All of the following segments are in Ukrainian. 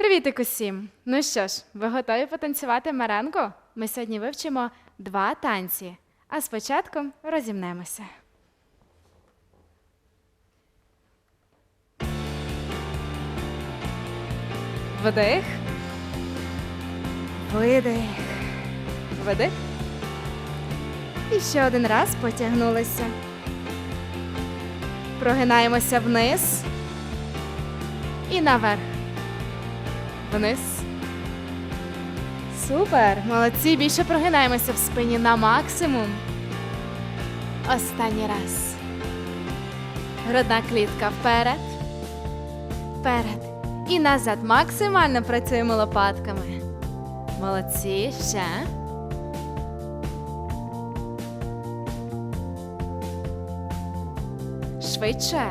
Привітик усім! Ну що ж, ви готові потанцювати меренку? Ми сьогодні вивчимо два танці, а спочатку розімнемося. Вдих. Видих. Вдих. І ще один раз потягнулися. Прогинаємося вниз і наверх. Вниз. Супер! Молодці! Більше прогинаємося в спині на максимум. Останній раз. Грудна клітка вперед. Вперед. І назад. Максимально працюємо лопатками. Молодці. Ще. Швидше.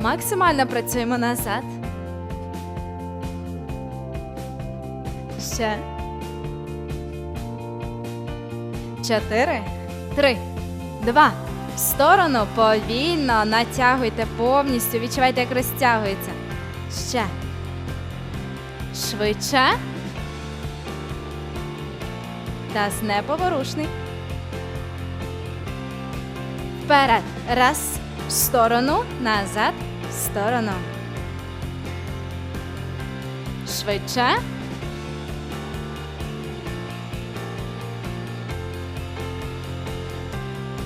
Максимально працюємо назад. Ще. Чотири. Три. Два. В сторону повільно натягуйте повністю. Відчувайте, як розтягується. Ще. Швидше. Таз неповорушний. Вперед. Раз. В сторону. Назад. В сторону. Швидше.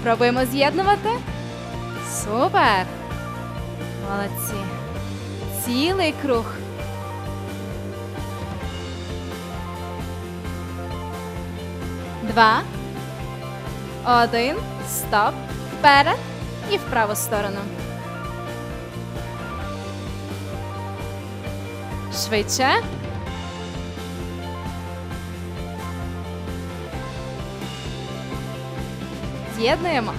Пробуємо з'єднувати. Супер! Молодці. Цілий круг. Два. Один. Стоп. Вперед. І в праву сторону. Швидше. З'єднуємо.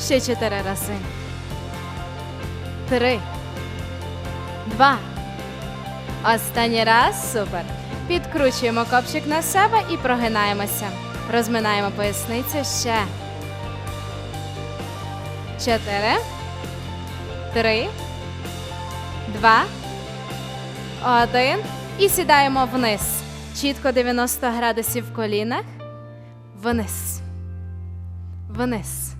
Ще чотири рази. Три. Два. Останній раз. Супер. Підкручуємо копчик на себе і прогинаємося. Розминаємо поясницю ще. Чотири. Три. Два. Один. І сідаємо вниз. Чітко 90 градусів в колінах. Вниз. Вниз.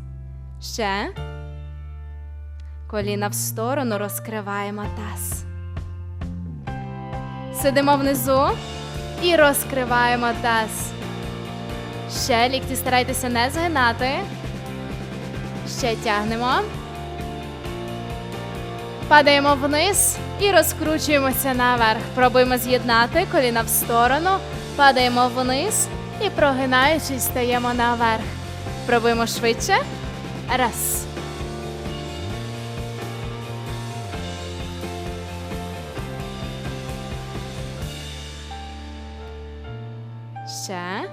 Ще. Коліна в сторону розкриваємо таз. Сидимо внизу і розкриваємо таз. Ще лікті старайтеся не згинати. Ще тягнемо. Падаємо вниз і розкручуємося наверх. Пробуємо з'єднати коліна в сторону, падаємо вниз і прогинаючись, стаємо наверх. Пробуємо швидше. Раз. Ще.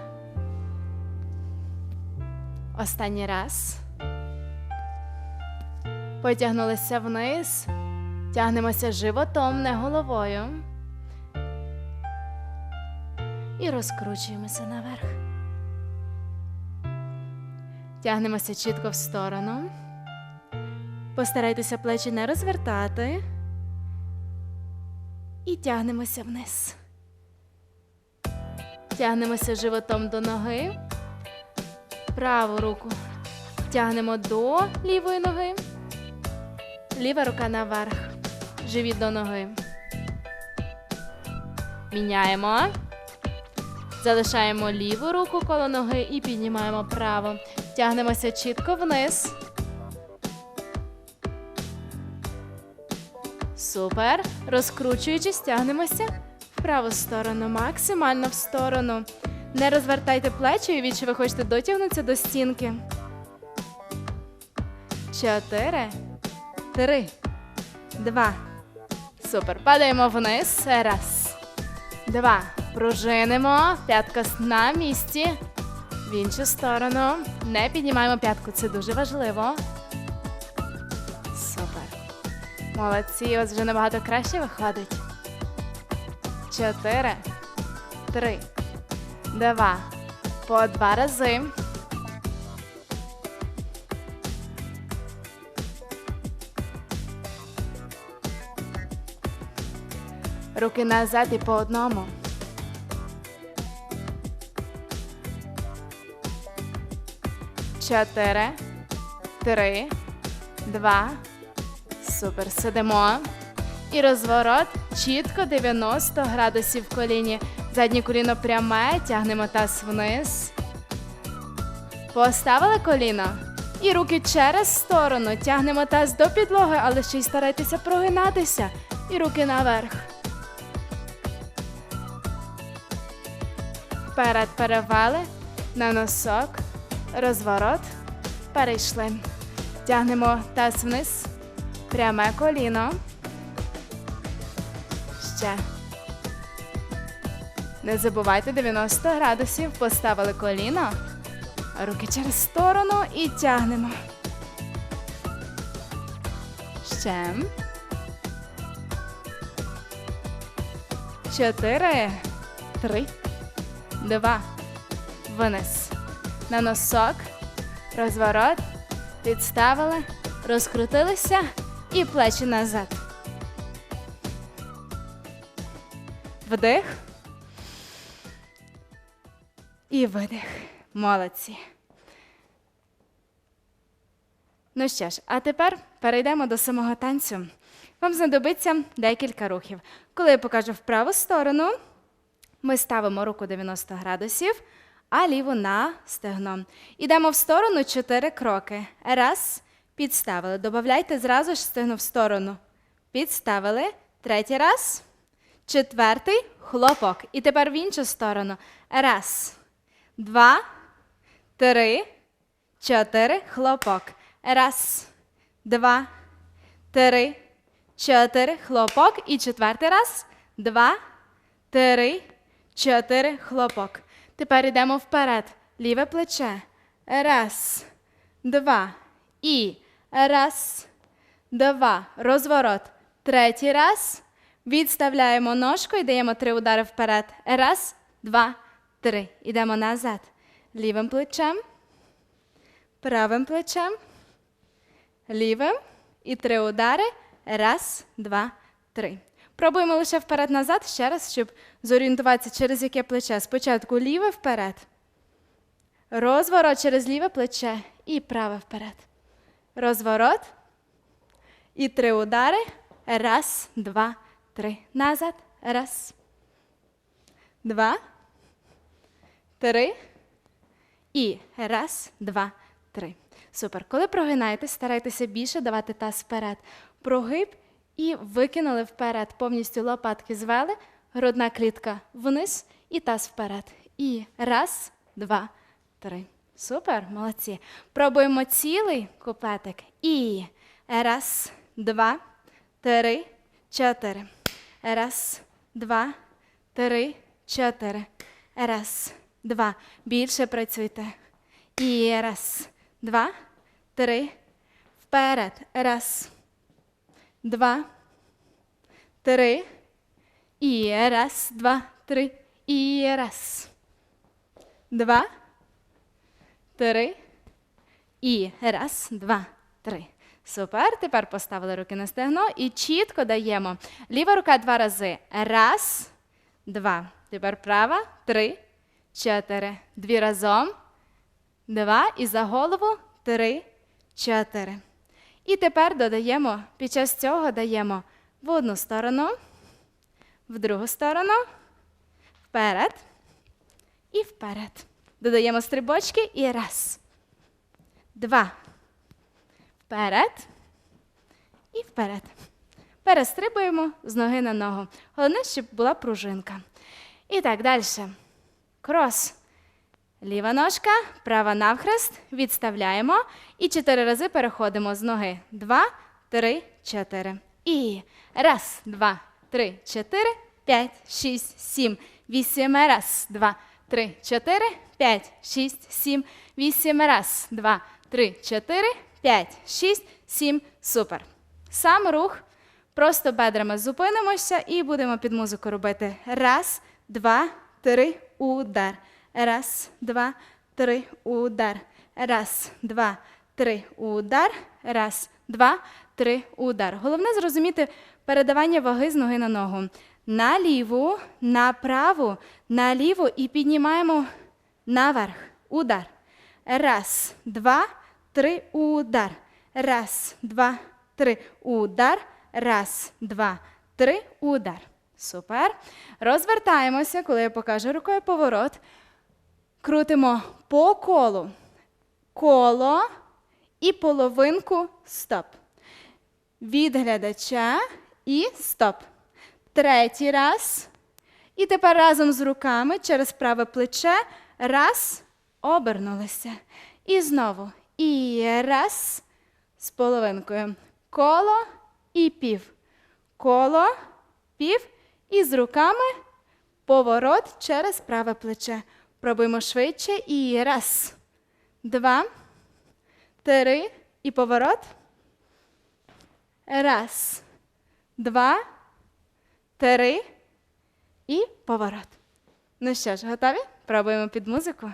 Останній раз. Потягнулися вниз. Тягнемося животом, не головою. І розкручуємося наверх. Тягнемося чітко в сторону. Постарайтеся плечі не розвертати. І тягнемося вниз. Тягнемося животом до ноги. Праву руку тягнемо до лівої ноги. Ліва рука наверх. Живіт до ноги. Міняємо. Залишаємо ліву руку коло ноги і піднімаємо праву. Тягнемося чітко вниз. Супер. Розкручуючись, тягнемося в праву сторону, максимально в сторону. Не розвертайте плечі, уявіть, що ви хочете дотягнутися до стінки. Чотири. Три. Два. Супер. Падаємо вниз. Раз. Два. Пружинимо. П'ятка на місці. В іншу сторону. Не піднімаємо п'ятку. Це дуже важливо. Супер. Молодці. Ось вже набагато краще виходить. Чотири. Три. Два. По два рази. Руки назад і по одному. Чотири, три, два. Супер. Сидимо. І розворот чітко 90 градусів в коліні. Заднє коліно пряме, тягнемо таз вниз. Поставили коліно. І руки через сторону. Тягнемо таз до підлоги, але ще й старайтеся прогинатися. І руки наверх. Вперед перевели. На носок. Розворот. Перейшли. Тягнемо таз вниз. Пряме коліно. Ще. Не забувайте 90 градусів. Поставили коліно. Руки через сторону і тягнемо. Ще. Чотири. Три. Два. Вниз. На носок. Розворот. Підставили. Розкрутилися. І плечі назад. Вдих. І видих. Молодці. Ну що ж, а тепер перейдемо до самого танцю. Вам знадобиться декілька рухів. Коли я покажу в праву сторону, ми ставимо руку 90 градусів, а ліву на стегно. Ідемо в сторону 4 кроки. Раз, підставили. Добавляйте зразу ж стегно в сторону. Підставили. Третій раз. Четвертий хлопок. І тепер в іншу сторону. Раз, два, три, чотири. Хлопок. Раз, два, три, чотири. Хлопок. І четвертий раз. Два, три, чотири. Хлопок. Тепер йдемо вперед. Ліве плече. Раз, два. І раз, два. Розворот. Третій раз. Відставляємо ножку і даємо три удари вперед. Раз, два, три. Ідемо назад. Лівим плечем, правим плечем, лівим. І три удари. Раз, два, три. Пробуємо лише вперед-назад ще раз, щоб зорієнтуватися, через яке плече. Спочатку ліве вперед. Розворот через ліве плече і праве вперед. Розворот. І три удари. Раз, два, три. Назад. Раз. Два. Три. І раз, два, три. Супер. Коли прогинаєтесь, старайтеся більше давати таз вперед. Прогиб і викинули вперед. Повністю лопатки звели, грудна клітка вниз і таз вперед. І раз, два, три. Супер, молодці. Пробуємо цілий куплетик. І раз, два, три, чотири. Раз, два, три, чотири. Раз, два. Більше працюйте. І раз, два, три. Вперед. Раз, два, три. І раз, два, три. І раз. Два. Три. І раз, два, три. Супер. Тепер поставили руки на стегно і чітко даємо. Ліва рука два рази. Раз, два. Тепер права. Три, чотири. Дві разом. Два. І за голову. Три, чотири. І тепер додаємо, під час цього даємо в одну сторону, в другу сторону, вперед і вперед. Додаємо стрибочки і раз, два. Вперед і вперед. Перестрибуємо з ноги на ногу. Головне, щоб була пружинка. І так, далі. Крос. Ліва ножка, права навхрест, відставляємо і чотири рази переходимо з ноги. Два, три, чотири. І раз, два, три, чотири, п'ять, шість, сім, вісім. Раз, два, три, чотири, п'ять, шість, сім, вісім. Раз, два, три, чотири, п'ять, шість, сім. Супер. Сам рух. Просто бедрами зупинимося і будемо під музику робити. Раз, два, три, удар. Раз, два, три, удар. Раз, два, три, удар. Раз, два, три, удар. Головне зрозуміти передавання ваги з ноги на ногу. на ліву, на праву, на ліву і піднімаємо наверх. Удар. Раз, два, три, удар. Раз, два, три, удар. Раз, два, три, удар. Супер. Розвертаємося, коли я покажу рукою поворот. Крутимо по колу. Коло і половинку стоп. Від глядача і стоп. Третій раз. І тепер разом з руками через праве плече. Раз. Обернулися. І знову. І раз. З половинкою. Коло і пів. Коло, пів. І з руками поворот через праве плече. Пробуємо швидше. І раз, два, три. І поворот. Раз, два, три і поворот. Ну що ж, готові? Пробуємо під музику.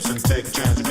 tips and take chances.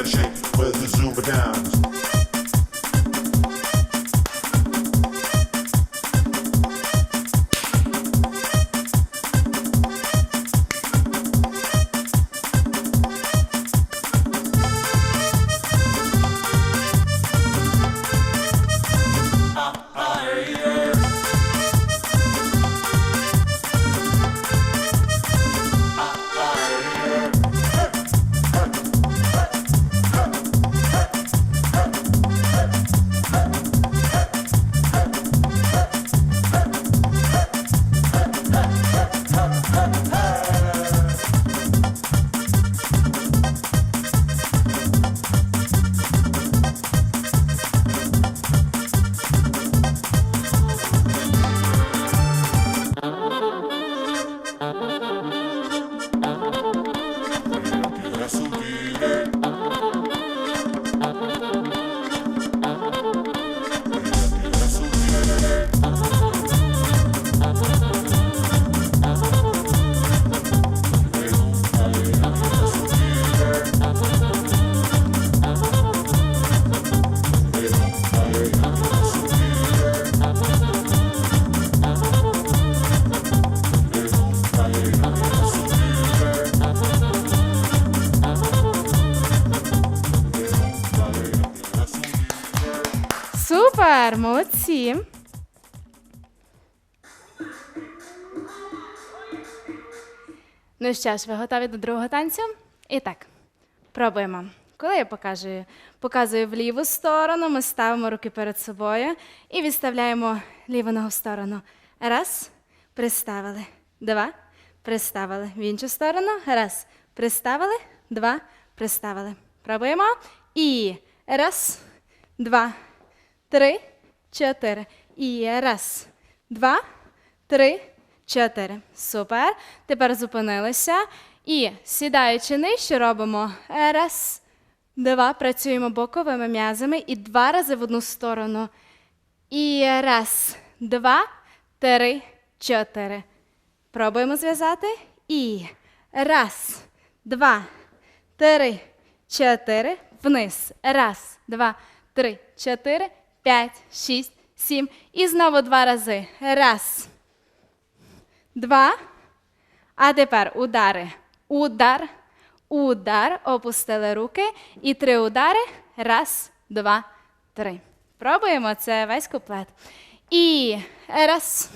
Молодці! Ну що ж, ви готові до другого танцю? І так, пробуємо. Коли я показую, показую в ліву сторону, ми ставимо руки перед собою і відставляємо ліву ногу в сторону. Раз, приставили. Два, приставили. В іншу сторону. Раз, приставили. Два, приставили. Пробуємо. І раз, два, три, чотири. І раз, два, три, чотири. Супер. Тепер зупинилися. І сідаючи нижче, робимо раз, два. Працюємо боковими м'язами і два рази в одну сторону. І раз, два, три, чотири. Пробуємо зв'язати. І раз, два, три, чотири. Вниз. Раз, два, три, чотири, п'ять, шість, сім. І знову два рази. Раз, два. А тепер удари. Удар, удар. Опустили руки. І три удари. Раз, два, три. Пробуємо це весь куплет. І раз,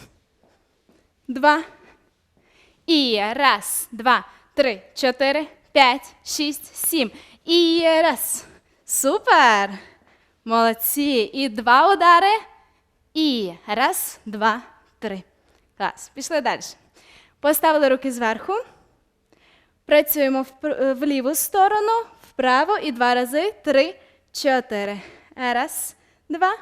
два. І раз, два, три, чотири, п'ять, шість, сім. І раз. Супер! Молодці. І два удари. І раз, два, три. Клас. Пішли далі. Поставили руки зверху. Працюємо в, в ліву сторону, вправо і два рази. Три, чотири. Раз, два,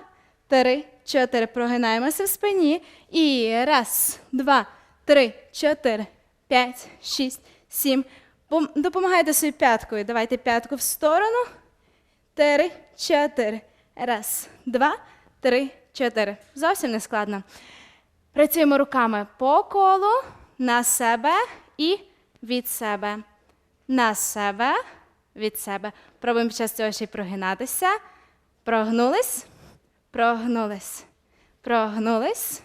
три, чотири. Прогинаємося в спині. І раз, два, три, чотири, п'ять, шість, сім. Допомагайте собі п'яткою. Давайте п'ятку в сторону. Три, чотири. Раз, два, три, чотири. Зовсім не складно. Працюємо руками по колу, на себе і від себе. На себе, від себе. Пробуємо під час цього ще й прогинатися. Прогнулись, прогнулись, прогнулись.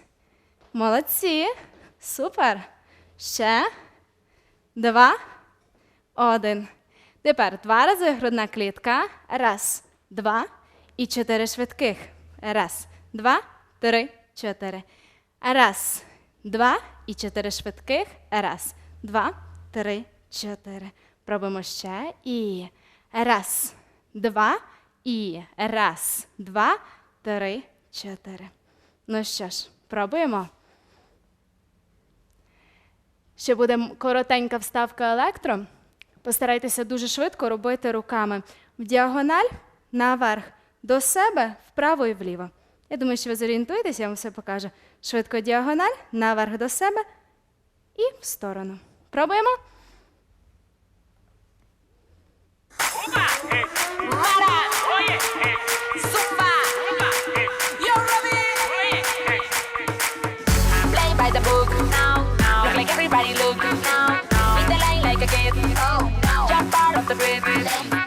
Молодці. Супер. Ще. Два. Один. Тепер два рази грудна клітка. Раз, два. І чотири швидких. Раз, два, три, чотири. Раз, два і чотири швидких. Раз, два, три, чотири. Пробуємо ще. І раз, два, і раз, два, три, чотири. Ну що ж, пробуємо. Ще буде коротенька вставка електро. Постарайтеся дуже швидко робити руками в діагональ, наверх, до себе вправо і вліво. Я думаю, що ви зорієнтуєтеся, я вам все покажу. Швидко діагональ, наверх до себе і в сторону. Пробуємо. Everybody look now, now. Read the line like a kid. Oh, no. Jump out of the bridge.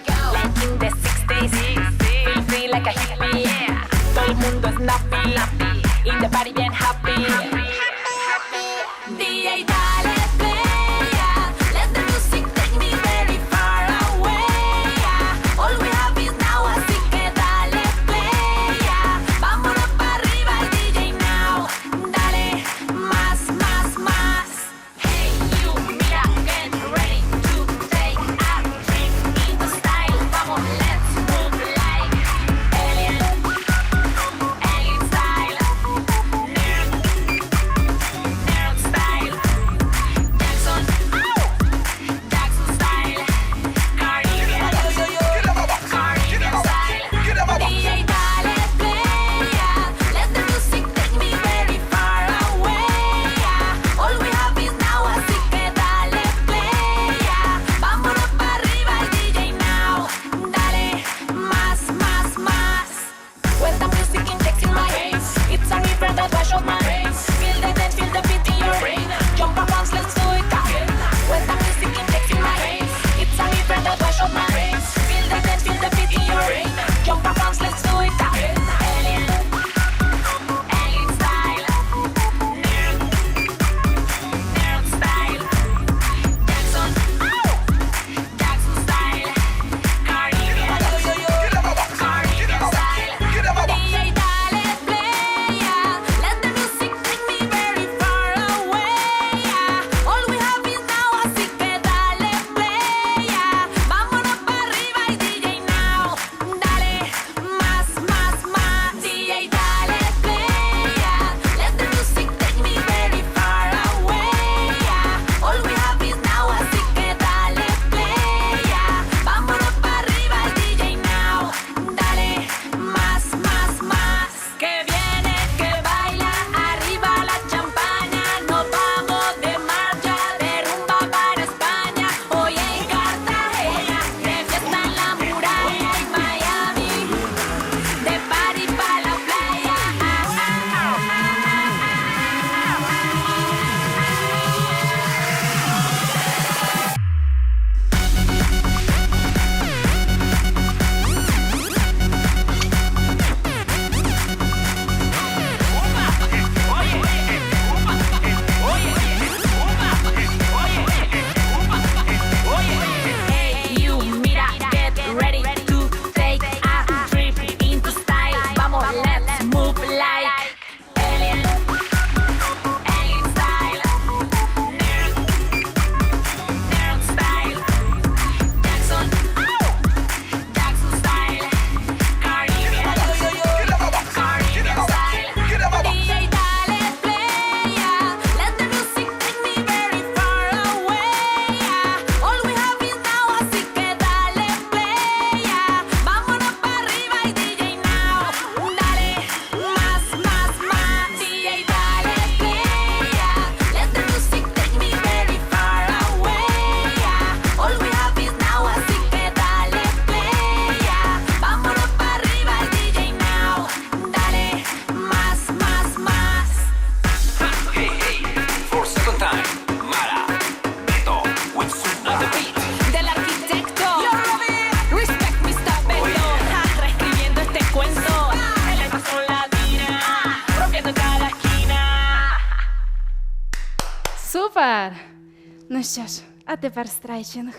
Тепер стрейчинг.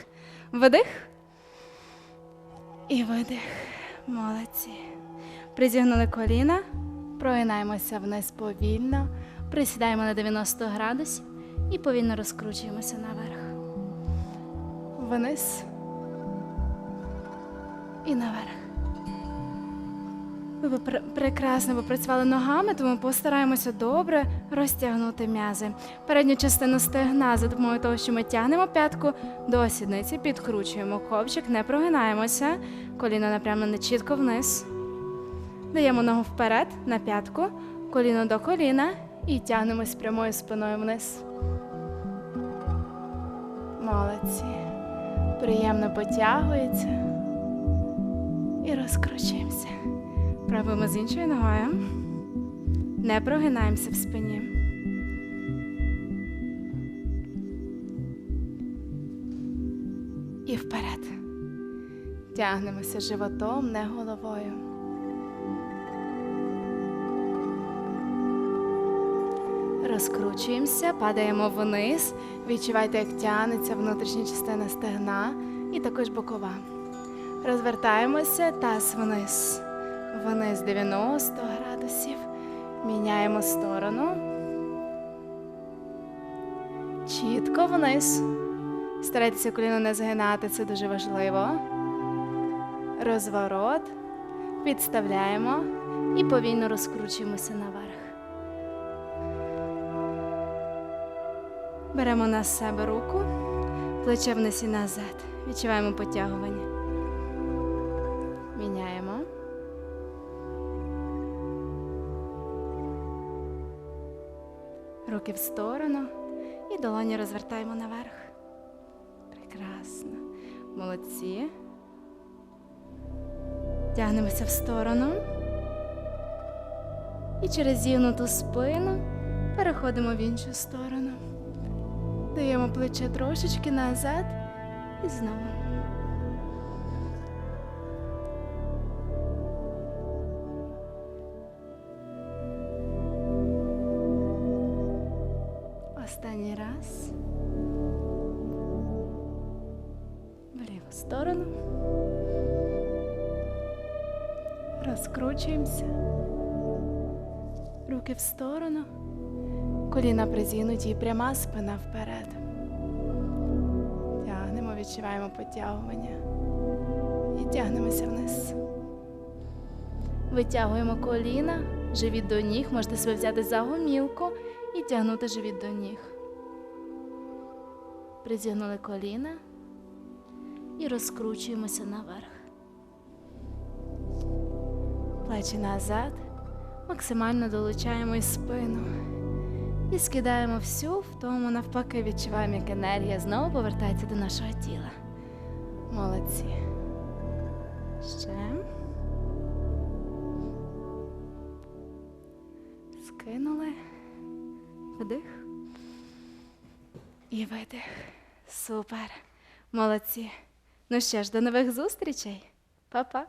Вдих і видих. Молодці. Призігнули коліна, прогинаємося вниз повільно, присідаємо на 90 градусів і повільно розкручуємося наверх. Вниз і наверх. Ви прекрасно попрацювали ногами, тому постараємося добре розтягнути м'язи. Передню частину стегна за допомогою того, що ми тягнемо п'ятку до сідниці, підкручуємо ковчик, не прогинаємося. Коліно напрямлене чітко вниз. Даємо ногу вперед на п'ятку, коліно до коліна і тягнемось прямою спиною вниз. Молодці. Приємно потягується і розкручуємося. Правимо з іншою ногою. Не прогинаємося в спині. І вперед. Тягнемося животом, не головою. Розкручуємося, падаємо вниз. Відчувайте, як тягнеться внутрішня частина стегна і також бокова. Розвертаємося таз вниз. Вниз 90 градусів. Міняємо сторону. Чітко вниз. Старайтеся коліно не згинати, це дуже важливо. Розворот. Підставляємо і повільно розкручуємося наверх. Беремо на себе руку, плече вниз і назад. Відчуваємо потягування. Руки в сторону і долоні розвертаємо наверх. Прекрасно. Молодці. Тягнемося в сторону. І через зігнуту спину переходимо в іншу сторону. Даємо плече трошечки назад. І знову. Коліна призігнуті і пряма спина вперед. Тягнемо, відчуваємо потягування. І тягнемося вниз. Витягуємо коліна, живіт до ніг. Можете себе взяти за гомілку і тягнути живіт до ніг. Призігнули коліна і розкручуємося наверх. Плечі назад. Максимально долучаємо і спину. І скидаємо всю втому, навпаки, відчуваємо, як енергія знову повертається до нашого тіла. Молодці. Ще. Скинули. Вдих. І видих. Супер. Молодці. Ну що ж, до нових зустрічей. Па-па.